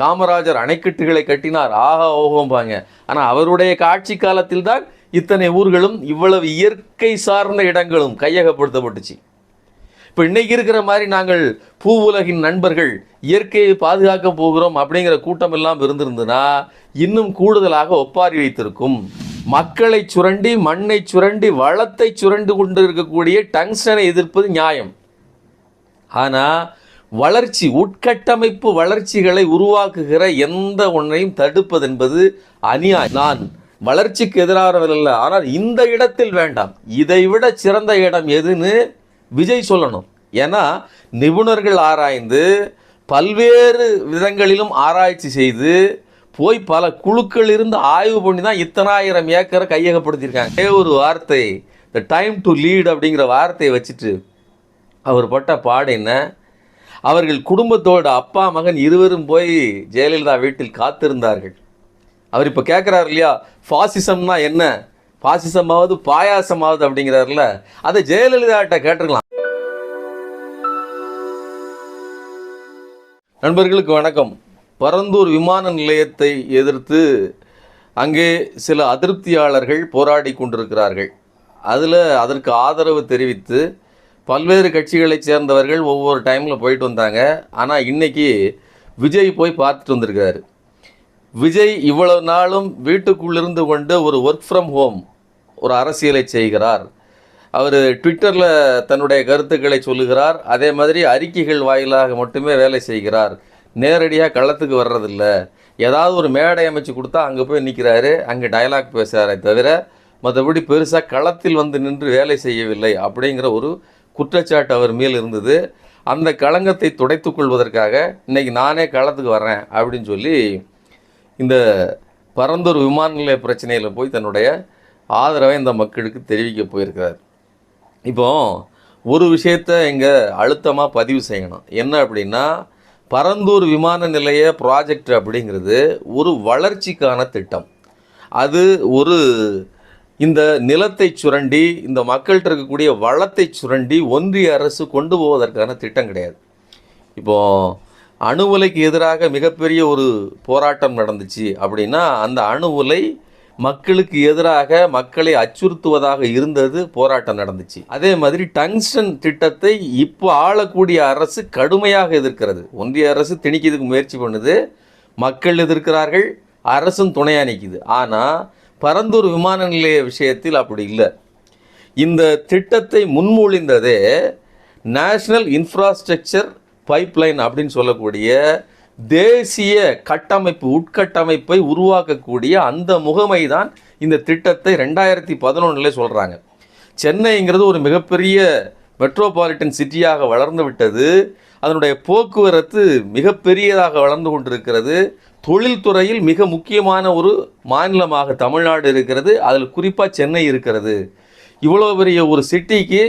காமராஜர் அணைக்கட்டுகளை கட்டினார். ஆஹா ஓகோம்பாங்க ஆனால் அவருடைய காட்சி காலத்தில் தான் இத்தனை ஊர்களும் இவ்வளவு இயற்கை சார்ந்த இடங்களும் கையகப்படுத்தப்பட்டுச்சு. இப்போ இன்றைக்கி இருக்கிற மாதிரி நாங்கள் பூ உலகின் நண்பர்கள் இயற்கையை பாதுகாக்க போகிறோம் அப்படிங்கிற கூட்டம் எல்லாம் இருந்திருந்ததுன்னா இன்னும் கூடுதலாக ஒப்பாரி வைத்திருக்கும். மக்களை சுரண்டி மண்ணை சுரண்டி வளத்தை சுரண்டு கொண்டு இருக்கக்கூடிய டங்ஸ்டனை எதிர்ப்பது நியாயம். ஆனால் வளர்ச்சி உட்கட்டமைப்பு வளர்ச்சிகளை உருவாக்குகிற எந்த ஒன்றையும் தடுப்பது என்பது அநியாயம். நான் வளர்ச்சிக்கு எதிரானவர் இல்லை ஆனால் இந்த இடத்தில் வேண்டாம். இதைவிட சிறந்த இடம் எதுன்னு விஜய் சொல்லணும். ஏன்னா நிபுணர்கள் ஆராய்ந்து பல்வேறு விதங்களிலும் ஆராய்ச்சி செய்து போய் பல குழுக்கள் இருந்து ஆய்வு பண்ணி தான் இத்தனாயிரம் ஏக்கரை கையகப்படுத்தியிருக்காங்க. ஒரே ஒரு வார்த்தை த டைம் டு லீட் அப்படிங்கிற வார்த்தையை வச்சுட்டு அவர் பட்ட பாடு என்ன? அவர்கள் குடும்பத்தோட அப்பா மகன் இருவரும் போய் ஜெயலலிதா வீட்டில் காத்திருந்தார்கள். அவர் இப்போ கேட்குறாரு இல்லையா ஃபாசிசம்னா என்ன? ஃபாசிசமாவது பாயாசமாவது அப்படிங்கிறாருல அதை ஜெயலலிதாட்ட கேட்டிருக்கலாம் நண்பர்களுக்கு வணக்கம். பரந்தூர் விமான நிலையத்தை எதிர்த்து அங்கே சில அதிருப்தியாளர்கள் போராடி கொண்டிருக்கிறார்கள். அதில் அதற்கு ஆதரவு தெரிவித்து பல்வேறு கட்சிகளைச் சேர்ந்தவர்கள் ஒவ்வொரு டைமில் போயிட்டு வந்தாங்க. ஆனால் இன்றைக்கி விஜய் போய் பார்த்துட்டு வந்திருக்காரு. விஜய் இவ்வளவு நாளும் வீட்டுக்குள்ளிருந்து கொண்டு ஒரு ஒர்க் ஃப்ரம் ஹோம் ஒரு அரசியலை செய்கிறார். அவர் ட்விட்டரில் தன்னுடைய கருத்துக்களை சொல்லுகிறார். அதே மாதிரி அறிக்கைகள் வாயிலாக மட்டுமே வேலை செய்கிறார். நேரடியாக களத்துக்கு வர்றதில்ல. ஏதாவது ஒரு மேடை அமைச்சு கொடுத்தா அங்கே போய் நிற்கிறாரு அங்கே டயலாக் பேசுகிறாரே தவிர மற்றபடி பெருசாக களத்தில் வந்து நின்று வேலை செய்யவில்லை அப்படிங்கிற ஒரு குற்றச்சாட்டு அவர் மேல் இருந்தது. அந்த களங்கத்தை துடைத்து கொள்வதற்காக இன்றைக்கி நானே களத்துக்கு வரேன் அப்படின்னு சொல்லி இந்த பரந்தூர் விமான நிலைய பிரச்சனையில் போய் தன்னுடைய ஆதரவை இந்த மக்களுக்கு தெரிவிக்க போயிருக்கிறார். இப்போ ஒரு விஷயத்தை இங்கே அழுத்தமாக பதிவு செய்யணும். என்ன அப்படின்னா பரந்தூர் விமான நிலைய ப்ராஜெக்ட் அப்படிங்கிறது ஒரு வளர்ச்சிக்கான திட்டம். அது ஒரு இந்த நிலத்தை சுரண்டி இந்த மக்கள்கிட்ட இருக்கக்கூடிய வளத்தை சுரண்டி ஒன்றிய அரசு கொண்டு போவதற்கான திட்டம் கிடையாது. இப்போ அணு உலைக்கு எதிராக மிகப்பெரிய ஒரு போராட்டம் நடந்துச்சு அப்படின்னா அந்த அணு உலை மக்களுக்கு எதிராக மக்களை அச்சுறுத்துவதாக இருந்தது போராட்டம் நடந்துச்சு. அதே மாதிரி டங்ஸ்டன் திட்டத்தை இப்போ ஆளக்கூடிய அரசு கடுமையாக எதிர்க்கிறது. ஒன்றிய அரசு திணிக்கிறதுக்கு முயற்சி பண்ணுது மக்கள் எதிர்க்கிறார்கள் அரசும் துணையாக நிற்கிது ஆனால் பரந்தூர் விமான நிலைய விஷயத்தில் அப்படி இல்லை. இந்த திட்டத்தை முன்மொழிந்ததே நேஷனல் இன்ஃப்ராஸ்ட்ரக்சர் பைப்லைன் அப்படின்னு சொல்லக்கூடிய தேசிய கட்டமைப்பு உட்கட்டமைப்பை உருவாக்கக்கூடிய அந்த முகமை தான் இந்த திட்டத்தை ரெண்டாயிரத்தி பதினொன்றில் சொல்கிறாங்க சென்னைங்கிறது ஒரு மிகப்பெரிய மெட்ரோபாலிட்டன் சிட்டியாக வளர்ந்து விட்டது. அதனுடைய போக்குவரத்து மிகப்பெரியதாக வளர்ந்து கொண்டிருக்கிறது. தொழில்துறையில் மிக முக்கியமான ஒரு மாநிலமாக தமிழ்நாடு இருக்கிறது. அதில் குறிப்பாக சென்னை இருக்கிறது. இவ்வளோ பெரிய ஒரு சிட்டிக்கு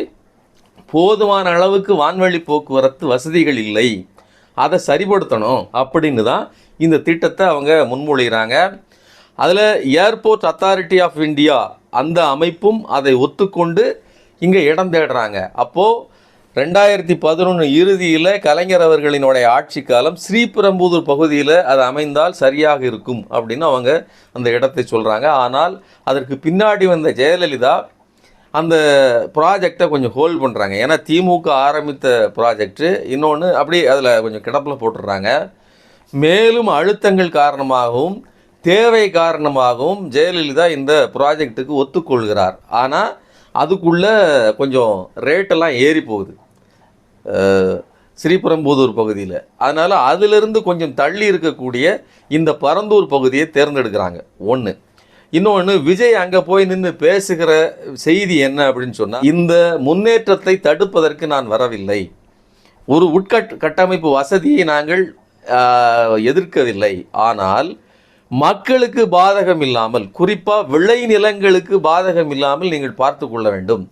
போதுமான அளவுக்கு வான்வழி போக்குவரத்து வசதிகள் இல்லை. அதை சரிப்படுத்தணும் அப்படின்னு தான் இந்த திட்டத்தை அவங்க முன்மொழிகிறாங்க. அதில் ஏர்போர்ட் அத்தாரிட்டி ஆஃப் இந்தியா அந்த அமைப்பும் அதை ஒத்துக்கொண்டு இங்கே இடம் தேடுறாங்க. அப்போது ரெண்டாயிரத்தி பதினொன்று இறுதியில் கலைஞர் அவர்களினுடைய ஆட்சி காலம் ஸ்ரீபெரும்புதூர் பகுதியில் அது அமைந்தால் சரியாக இருக்கும் அப்படின்னு அவங்க அந்த இடத்தை சொல்கிறாங்க ஆனால் அதற்கு பின்னாடி வந்த ஜெயலலிதா அந்த ப்ராஜெக்டை கொஞ்சம் ஹோல்ட் பண்ணுறாங்க ஏன்னா திமுக ஆரம்பித்த ப்ராஜெக்ட்டு இன்னொன்று அப்படியே அதில் கொஞ்சம் கிடப்பில் போட்டுடுறாங்க. மேலும் அழுத்தங்கள் காரணமாகவும் தேவை காரணமாகவும் ஜெயலலிதா இந்த ப்ராஜெக்ட்டுக்கு ஒத்துக்கொள்கிறார். ஆனால் அதுக்குள்ளே கொஞ்சம் ரேட்டெல்லாம் ஏறி போகுது. ஸ்ரீபெரும்புதூர் பகுதியில். அதனால் அதிலிருந்து கொஞ்சம் தள்ளி இருக்கக்கூடிய இந்த பரந்தூர் பகுதியை தேர்ந்தெடுக்கிறாங்க. ஒன்று இன்னொன்று விஜய் அங்கே போய் நின்று பேசுகிற செய்தி என்ன அப்படின்னு சொன்னால் இந்த முன்னேற்றத்தை தடுப்பதற்கு நான் வரவில்லை. ஒரு உட்கட் கட்டமைப்பு வசதியை நாங்கள் எதிர்க்கவில்லை. ஆனால் மக்களுக்கு பாதகம் இல்லாமல் குறிப்பாக விளை நிலங்களுக்கு பாதகம் இல்லாமல் நீங்கள் பார்த்து கொள்ள வேண்டும்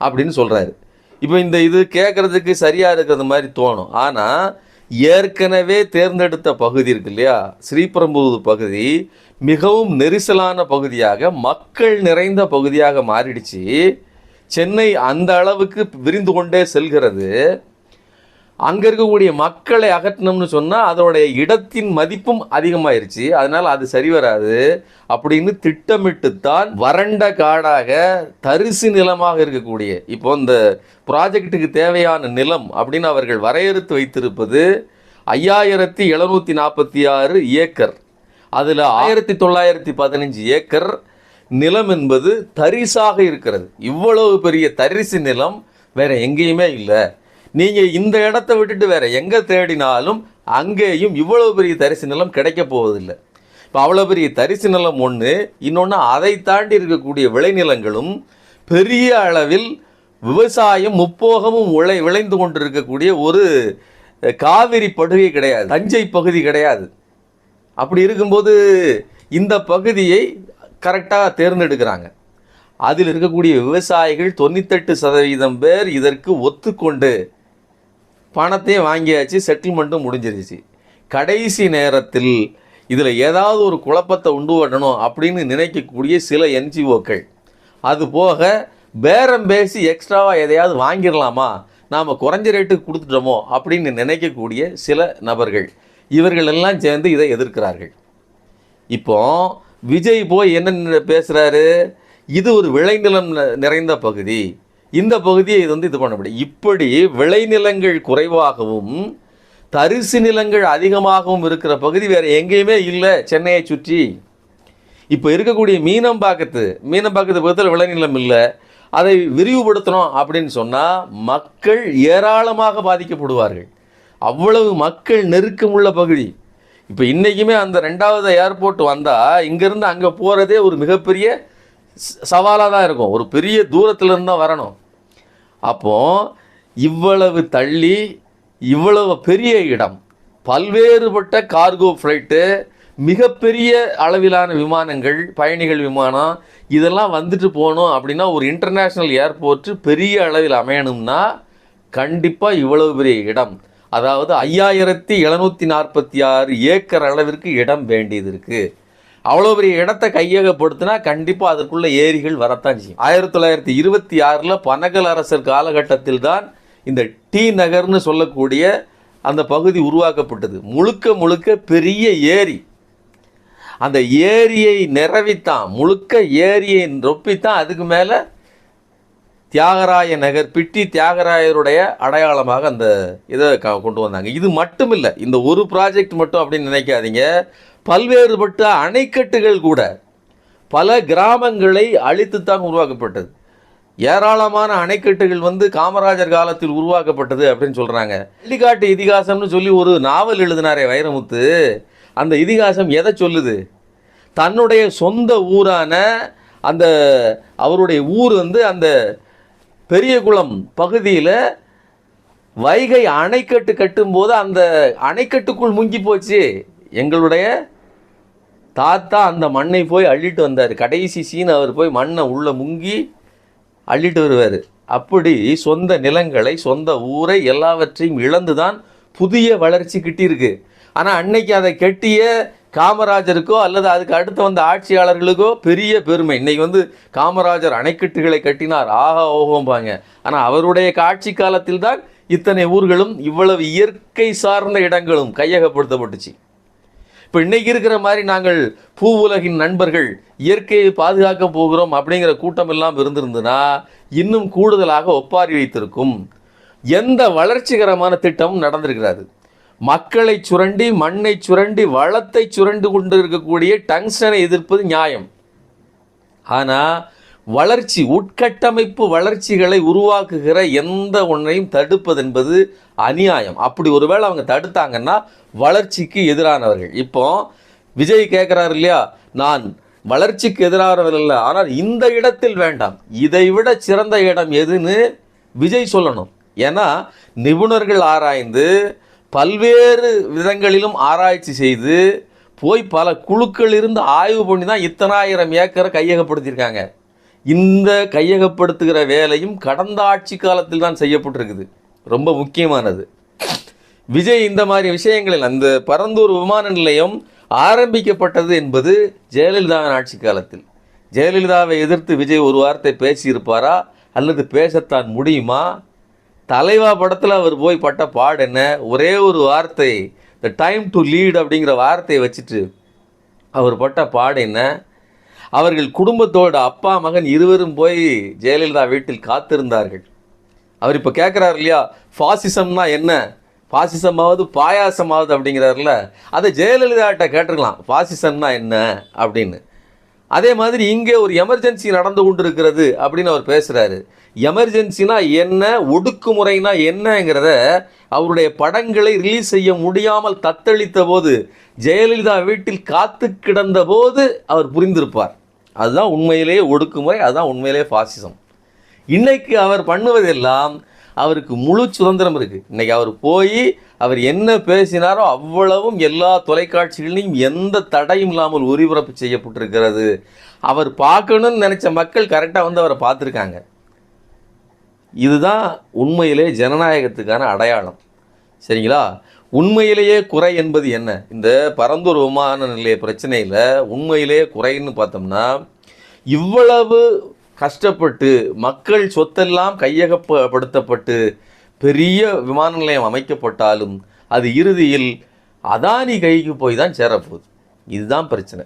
அப்படின்னு சொல்கிறாரு இப்போ இந்த இது கேட்குறதுக்கு சரியாக இருக்கிறது மாதிரி தோணும். ஆனால் ஏற்கனவே தேர்ந்தெடுத்த பகுதி இருக்கு இல்லையா? ஸ்ரீபெரும்புதூர் பகுதி மிகவும் நெரிசலான பகுதியாக மக்கள் நிறைந்த பகுதியாக மாறிடுச்சு. சென்னை அந்த அளவுக்கு விரிந்து கொண்டே செல்கிறது. அங்கே இருக்கக்கூடிய மக்களை அகற்றணும்னு சொன்னால் அதோடைய இடத்தின் மதிப்பும் அதிகமாயிருச்சு. அதனால் அது சரி வராது. அப்படின்னு திட்டமிட்டுத்தான் வறண்ட காடாக தரிசு நிலமாக இருக்கக்கூடிய இப்போ இந்த ப்ராஜெக்ட்டுக்கு தேவையான நிலம் அப்படின்னு அவர்கள் வரையறுத்து வைத்திருப்பது ஐயாயிரத்தி எழுநூற்றி நாற்பத்தி ஆறு ஏக்கர். அதில் ஆயிரத்தி தொள்ளாயிரத்தி பதினஞ்சு ஏக்கர் நிலம் என்பது தரிசாக இருக்கிறது. இவ்வளவு பெரிய தரிசு நிலம் வேறு எங்கேயுமே இல்லை. நீங்கள் இந்த இடத்த விட்டுட்டு வேறு எங்கே தேடினாலும் அங்கேயும் இவ்வளோ பெரிய தரிசு நிலம் கிடைக்க போவதில்லை. இப்போ அவ்வளோ பெரிய தரிசு நிலம் ஒன்று இன்னொன்று அதை தாண்டி இருக்கக்கூடிய விளைநிலங்களும் பெரிய அளவில் விவசாயம் முப்போகமும் உழை விளைந்து கொண்டிருக்கக்கூடிய ஒரு காவிரி படுகை கிடையாது. தஞ்சை பகுதி கிடையாது. அப்படி இருக்கும்போது இந்த பகுதியை கரெக்டாக தேர்ந்தெடுக்கிறாங்க. அதில் இருக்கக்கூடிய விவசாயிகள் தொண்ணூத்தெட்டு சதவீதம் பேர் இதற்கு ஒத்துக்கொண்டு பணத்தையும் வாங்கியாச்சு செட்டில்மெண்ட்டும் முடிஞ்சிருச்சு கடைசி நேரத்தில் இதில் ஏதாவது ஒரு குழப்பத்தை உண்டு பண்ணணும் அப்படின்னு நினைக்கக்கூடிய சில என்ஜிஓக்கள் அது போக பேரம் பேசி எக்ஸ்ட்ராவாக எதையாவது வாங்கிடலாமா? நாம் குறைஞ்ச ரேட்டுக்கு கொடுத்துட்டோமோ அப்படின்னு நினைக்கக்கூடிய சில நபர்கள். இவர்கள் எல்லாம் சேர்ந்து இதை எதிர்க்கிறார்கள். இப்போ விஜய் போய் என்ன பேசுகிறாரு இது ஒரு விளைநிலம் ந- நிறைந்த பகுதி. இந்த பகுதியை இது வந்து இது பண்ண முடியும் இப்படி விளைநிலங்கள் குறைவாகவும் தரிசு நிலங்கள் அதிகமாகவும் இருக்கிற பகுதி வேறு எங்கேயுமே இல்லை சென்னையை சுற்றி. இப்போ இருக்கக்கூடிய மீனம்பாக்கத்து மீனம்பாக்கத்து பக்கத்தில் விளைநிலம் இல்லை அதை விரிவுபடுத்தணும் அப்படின்னு சொன்னால் மக்கள் ஏராளமாக பாதிக்கப்படுவார்கள். அவ்வளவு மக்கள் நெருக்கமுள்ள பகுதி. இப்போ இன்றைக்குமே அந்த ரெண்டாவது ஏர்போர்ட் வந்தால் இங்கேருந்து அங்கே போகிறதே ஒரு மிகப்பெரிய சவாலாக தான் இருக்கும். ஒரு பெரிய தூரத்துலேருந்து தான் வரணும். அப்போ இவ்வளவு தள்ளி இவ்வளவு பெரிய இடம் பல்வேறுபட்ட கார்கோ ஃப்ளைட்டு மிகப்பெரிய அளவிலான விமானங்கள் பயணிகள் விமானம் இதெல்லாம் வந்துட்டு போகணும் அப்படின்னா ஒரு இன்டர்நேஷ்னல் ஏர்போர்ட் பெரிய அளவில் அமையணும்னா கண்டிப்பாக இவ்வளவு பெரிய இடம். அதாவது ஐயாயிரத்தி எழுநூற்றி நாற்பத்தி ஆறு ஏக்கர் அளவிற்கு இடம் வேண்டியது இருக்குது அவ்வளோ பெரிய இடத்தை கையகப்படுத்தினா கண்டிப்பாக அதற்குள்ள ஏரிகள் வரத்தான் செய்யும். ஆயிரத்தி தொள்ளாயிரத்தி இருபத்தி ஆறில் பனகல் அரசர் காலகட்டத்தில் தான் இந்த டி நகர்னு சொல்லக்கூடிய அந்த பகுதி உருவாக்கப்பட்டது. முழுக்க முழுக்க பெரிய ஏரி. அந்த ஏரியை நிறவித்தான். முழுக்க ஏரியை ரொப்பித்தான். அதுக்கு மேலே தியாகராய நகர் பிட்டி தியாகராயருடைய அடையாளமாக அந்த இதை கொண்டு வந்தாங்க. இது மட்டும் இல்லை இந்த ஒரு ப்ராஜெக்ட் மட்டும் அப்படின்னு நினைக்காதீங்க. பல்வேறுபட்ட அணைக்கட்டுகள் கூட பல கிராமங்களை அழித்துத்தான் உருவாக்கப்பட்டது. ஏராளமான அணைக்கட்டுகள் வந்து காமராஜர் காலத்தில் உருவாக்கப்பட்டது அப்படின்னு சொல்கிறாங்க வள்ளிக்காட்டு இதிகாசம்னு சொல்லி ஒரு நாவல் எழுதினாரே வைரமுத்து. அந்த இதிகாசம் எதை சொல்லுது? தன்னுடைய சொந்த ஊரான அந்த அவருடைய ஊர் வந்து அந்த பெரியகுளம் பகுதியில் வைகை அணைக்கட்டு கட்டும்போது அந்த அணைக்கட்டுக்குள் முங்கி போச்சு. எங்களுடைய தாத்தா அந்த மண்ணை போய் அள்ளிட்டு வந்தார். கடைசி சீன் அவர் போய் மண்ணை உள்ளே முங்கி அள்ளிட்டு வருவார். அப்படி சொந்த நிலங்களை சொந்த ஊரை எல்லாவற்றையும் இழந்து தான் புதிய வளர்ச்சி கிட்டியிருக்கு. ஆனால் அன்னைக்கு அதை கெட்டிய காமராஜருக்கோ அல்லது அதுக்கு அடுத்து வந்த ஆட்சியாளர்களுக்கோ பெரிய பெருமை. இன்னைக்கு வந்து காமராஜர் அணைக்கட்டுகளை கட்டினார். ஆஹா ஓஹோம்பாங்க ஆனால் அவருடைய காட்சி காலத்தில் தான் இத்தனை ஊர்களும் இவ்வளவு இயற்கை சார்ந்த இடங்களும் கையகப்படுத்தப்பட்டுச்சு. இப்போ இன்றைக்கி இருக்கிற மாதிரி நாங்கள் பூ உலகின் நண்பர்கள் இயற்கையை பாதுகாக்க போகிறோம் அப்படிங்கிற கூட்டம் எல்லாம் இருந்திருந்துன்னா இன்னும் கூடுதலாக ஒப்பாரி வைத்திருக்கும். எந்த வளர்ச்சிகரமான திட்டமும் நடந்திருக்கிறாது மக்களை சுரண்டி மண்ணை சுரண்டி வளத்தை சுரண்டு கொண்டு இருக்கக்கூடிய டங்ஸ்டனை எதிர்ப்பது நியாயம். ஆனால் வளர்ச்சி உட்கட்டமைப்பு வளர்ச்சிகளை உருவாக்குகிற எந்த ஒன்றையும் தடுப்பது என்பது அநியாயம். அப்படி ஒருவேளை அவங்க தடுத்தாங்கன்னா வளர்ச்சிக்கு எதிரானவர்கள். இப்போ விஜய் கேட்குறாரு இல்லையா? நான் வளர்ச்சிக்கு எதிரானவர் இல்லை ஆனால் இந்த இடத்தில் வேண்டாம். இதை விட சிறந்த இடம் எதுன்னு விஜய் சொல்லணும். ஏன்னா நிபுணர்கள் ஆராய்ந்து பல்வேறு விதங்களிலும் ஆராய்ச்சி செய்து போய் பல குழுக்கள் இருந்து ஆய்வு பண்ணி தான் இத்தனாயிரம் ஏக்கரை கையகப்படுத்தியிருக்காங்க. இந்த கையகப்படுத்துகிற வேலையும் கடந்த ஆட்சி காலத்தில் தான் செய்யப்பட்டிருக்குது. ரொம்ப முக்கியமானது. விஜய் இந்த மாதிரி விஷயங்களில் அந்த பரந்தூர் விமான நிலையம் ஆரம்பிக்கப்பட்டது என்பது ஜெயலலிதாவின் ஆட்சி காலத்தில். ஜெயலலிதாவை எதிர்த்து விஜய் ஒரு வார்த்தை பேசியிருப்பாரா? அல்லது பேசத்தான் முடியுமா? தலைவா படத்தில் அவர் போய் பட்ட பாடு என்ன? ஒரே ஒரு வார்த்தை த டைம் டு லீட் அப்படிங்கிற வார்த்தையை வச்சுட்டு அவர் பட்ட பாடு என்ன? அவர்கள் குடும்பத்தோட அப்பா மகன் இருவரும் போய் ஜெயலலிதா வீட்டில் காத்திருந்தார்கள். அவர் இப்போ கேட்குறாரு இல்லையா ஃபாசிசம்னா என்ன? ஃபாசிசமாவது பாயாசமாவது அப்படிங்கிறாருல. அதை ஜெயலலிதாட்ட கேட்டிருக்கலாம் ஃபாசிசம்னா என்ன? அப்படின்னு. அதே மாதிரி இங்கே ஒரு எமர்ஜென்சி நடந்து கொண்டிருக்கிறது அப்படின்னு அவர் பேசுகிறாரு எமர்ஜென்சினா என்ன ஒடுக்குமுறைனா என்னங்கிறத அவருடைய படங்களை ரிலீஸ் செய்ய முடியாமல் தத்தளித்த போது ஜெயலலிதா வீட்டில் காத்து கிடந்த போது அவர் புரிந்திருப்பார். அதுதான் உண்மையிலேயே ஒடுக்குமுறை அதுதான் உண்மையிலேயே ஃபாசிசம் இன்றைக்கு அவர் பண்ணுவதெல்லாம் அவருக்கு முழு சுதந்திரம் இருக்குது இன்றைக்கி அவர் போய் அவர் என்ன பேசினாரோ அவ்வளவும் எல்லா தொலைக்காட்சிகளையும் எந்த தடையும் இல்லாமல் ஒளிபரப்பு செய்யப்பட்டிருக்கிறது. அவர் பார்க்கணும்னு நினச்ச மக்கள் கரெக்டாக வந்து அவரை பார்த்துருக்காங்க. இதுதான் உண்மையிலே ஜனநாயகத்துக்கான அடையாளம். சரிங்களா? உண்மையிலேயே குறை என்பது என்ன? இந்த பரந்தூர் விமான நிலைய பிரச்சனையில் உண்மையிலேயே குறைன்னு பார்த்தோம்னா இவ்வளவு கஷ்டப்பட்டு மக்கள் சொத்தெல்லாம் கையகப்படுத்தப்பட்டு பெரிய விமான நிலையம் அமைக்கப்பட்டாலும் அது இறுதியில் அதானி கைக்கு போய் தான் சேரப்போகுது இதுதான் பிரச்சனை.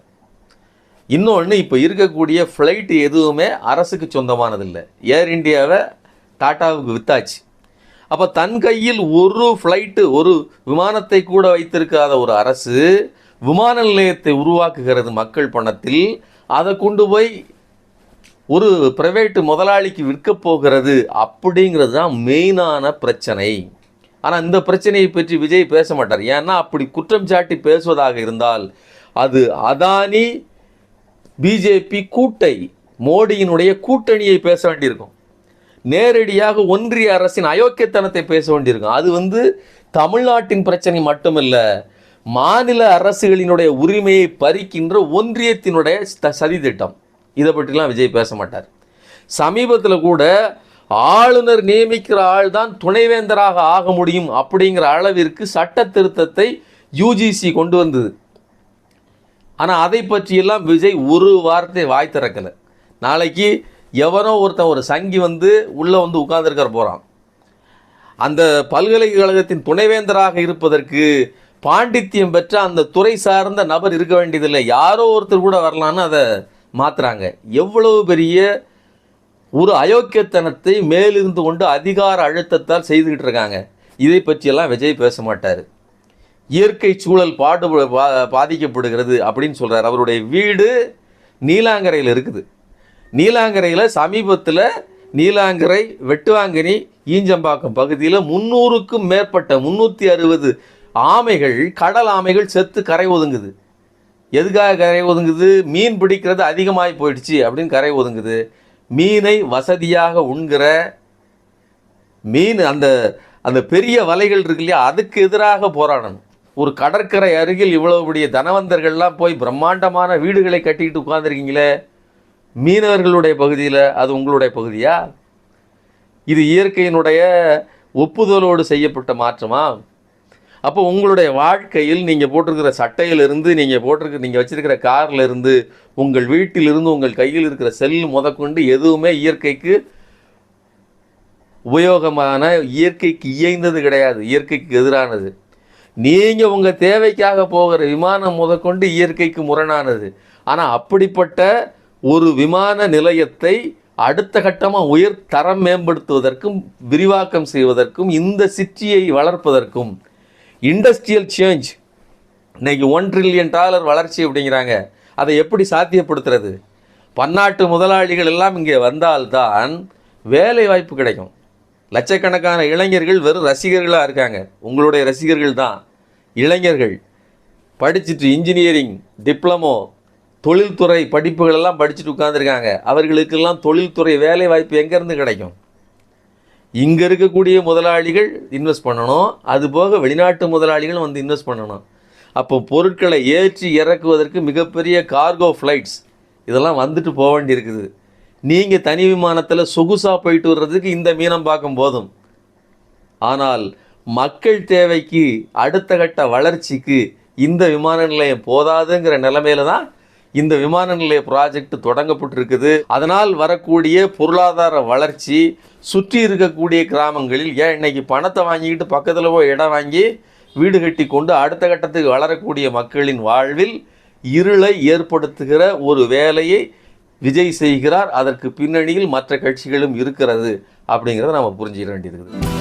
இன்னொன்று இப்போ இருக்கக்கூடிய ஃப்ளைட் எதுவுமே அரசுக்கு சொந்தமானதில்லை. ஏர் இந்தியாவை டாட்டாவுக்கு வித்தாச்சு. அப்போ தன் கையில் ஒரு ஃப்ளைட்டு ஒரு விமானத்தை கூட வைத்திருக்காத ஒரு அரசு விமான நிலையத்தை உருவாக்குகிறது மக்கள் பணத்தில் அதை கொண்டு போய் ஒரு பிரைவேட்டு முதலாளிக்கு விற்க போகிறது அப்படிங்கிறது தான் மெயினான பிரச்சனை. ஆனால் இந்த பிரச்சனையை பற்றி விஜய் பேச மாட்டார். ஏன்னா அப்படி குற்றம் சாட்டி பேசுவதாக இருந்தால் அது அதானி பிஜேபி கூட்டை மோடியினுடைய கூட்டணியை பேச வேண்டியிருக்கும். நேரடியாக ஒன்றிய அரசின் அயோக்கியத்தனத்தை பேச வேண்டியிருக்கும். அது வந்து தமிழ்நாட்டின் பிரச்சனை மட்டுமல்ல மாநில அரசுகளினுடைய உரிமையை பறிக்கின்ற ஒன்றியத்தினுடைய த- சதி திட்டம் இதை பற்றிலாம் விஜய் பேச மாட்டார். சமீபத்தில் கூட ஆளுநர் நியமிக்கிற ஆள் தான் துணைவேந்தராக ஆக முடியும் அப்படிங்கிற அளவிற்கு சட்ட திருத்தத்தை யூஜிசி கொண்டு வந்தது. ஆனால் அதை பற்றியெல்லாம் விஜய் ஒரு வார்த்தை வாய் திறக்கலை. நாளைக்கு எவனோ ஒருத்தன் ஒரு சங்கி வந்து உள்ளே வந்து உட்கார்ந்துருக்கிற போகிறான் அந்த பல்கலைக்கழகத்தின் துணைவேந்தராக இருப்பதற்கு பாண்டித்தியம் பெற்ற அந்த துறை சார்ந்த நபர் இருக்க வேண்டியதில்லை. யாரோ ஒருத்தர் கூட வரலான்னு அதை மாற்றுறாங்க எவ்வளவு பெரிய ஒரு அயோக்கியத்தனத்தை மேலிருந்து கொண்டு அதிகார அழுத்தத்தால் செய்துக்கிட்டு இருக்காங்க. இதை பற்றியெல்லாம் விஜய் பேச மாட்டார். இயற்கை சூழல் பாடு பா- பாதிக்கப்படுகிறது அப்படின்னு சொல்கிறார் அவருடைய வீடு நீலாங்கரையில் இருக்குது. நீலாங்கரையில் சமீபத்தில் நீலாங்கரை வெட்டுவாங்கனி ஈஞ்சம்பாக்கம் பகுதியில் முந்நூறுக்கும் மேற்பட்ட முந்நூற்றி அறுபது ஆமைகள் கடல் ஆமைகள் செத்து கரை ஒதுங்குது. எதுக்காக கரை ஒதுங்குது? மீன் பிடிக்கிறது அதிகமாகி போயிடுச்சு அப்படின்னு கரை ஒதுங்குது. மீனை வசதியாக உண்கிற மீன் அந்த அந்த பெரிய வலைகள் இருக்கு இல்லையா அதுக்கு எதிராக போராடணும். ஒரு கடற்கரை அருகில் இவ்வளவு பெரிய தனவந்தர்கள்லாம் போய் பிரம்மாண்டமான வீடுகளை கட்டிக்கிட்டு உட்காந்துருக்கீங்களே மீனவர்களுடைய பகுதியில் அது உங்களுடைய பகுதியா? இது இயற்கையினுடைய ஒப்புதலோடு செய்யப்பட்ட மாற்றமா? அப்போ உங்களுடைய வாழ்க்கையில் நீங்கள் போட்டிருக்கிற சட்டையிலிருந்து நீங்கள் போட்டிருக்க நீங்கள் வச்சுருக்கிற கார்லேருந்து உங்கள் வீட்டிலிருந்து உங்கள் கையில் இருக்கிற செல் முதற்கொண்டு எதுவுமே இயற்கைக்கு உபயோகமான இயற்கைக்கு இயைந்தது கிடையாது இயற்கைக்கு எதிரானது. நீங்கள் உங்கள் தேவைக்காக போகிற விமானம் முதற்கொண்டு இயற்கைக்கு முரணானது. ஆனால் அப்படிப்பட்ட ஒரு விமான நிலையத்தை அடுத்த கட்டமாக உயர் தரம் மேம்படுத்துவதற்கும் விரிவாக்கம் செய்வதற்கும் இந்த சிற்றியை வளர்ப்பதற்கும் இண்டஸ்ட்ரியல் சேஞ்ச் இன்றைக்கி ஒன் ட்ரில்லியன் டாலர் வளர்ச்சி அப்படிங்கிறாங்க. அதை எப்படி சாத்தியப்படுத்துறது? பன்னாட்டு முதலாளிகள் எல்லாம் இங்கே வந்தால்தான் வேலை வாய்ப்பு கிடைக்கும். லட்சக்கணக்கான இளைஞர்கள் வெறும் ரசிகர்களாக இருக்காங்க. உங்களுடைய ரசிகர்கள் தான் இளைஞர்கள் படிச்சுட்டு இன்ஜினியரிங் டிப்ளமோ தொழில்துறை படிப்புகளெல்லாம் படிச்சுட்டு உட்காந்துருக்காங்க அவர்களுக்கெல்லாம் தொழில்துறை வேலை வாய்ப்பு எங்கேருந்து கிடைக்கும்? இங்கே இருக்கக்கூடிய முதலாளிகள் இன்வெஸ்ட் பண்ணணும். அதுபோக வெளிநாட்டு முதலாளிகளும் வந்து இன்வெஸ்ட் பண்ணணும். அப்போ பொருட்களை ஏற்றி இறக்குவதற்கு மிகப்பெரிய கார்கோ ஃப்ளைட்ஸ் இதெல்லாம் வந்துட்டு போக வேண்டியிருக்குது. நீங்கள் தனி விமானத்தில் சொகுசாக போயிட்டு வர்றதுக்கு இந்த மீனம் பார்க்கும் போதும். ஆனால் மக்கள் தேவைக்கு அடுத்த கட்ட வளர்ச்சிக்கு இந்த விமான நிலையம் போதாதுங்கிற நிலைமையில தான் இந்த விமான நிலைய ப்ராஜெக்ட் தொடங்கப்பட்டிருக்குது. அதனால் வரக்கூடிய பொருளாதார வளர்ச்சி சுற்றி இருக்கக்கூடிய கிராமங்களில் ஏன் இன்னைக்கு பணத்தை வாங்கிக்கிட்டு பக்கத்தில் போய் இடம் வாங்கி வீடு கட்டி கொண்டு அடுத்த கட்டத்துக்கு வளரக்கூடிய மக்களின் வாழ்வில் இருளை ஏற்படுத்துகிற ஒரு வேலையை விஜய் செய்கிறார். அதற்கு பின்னணியில் மற்ற கட்சிகளும் இருக்கிறது. அப்படிங்கிறத நம்ம புரிஞ்சுக்க வேண்டியிருக்குது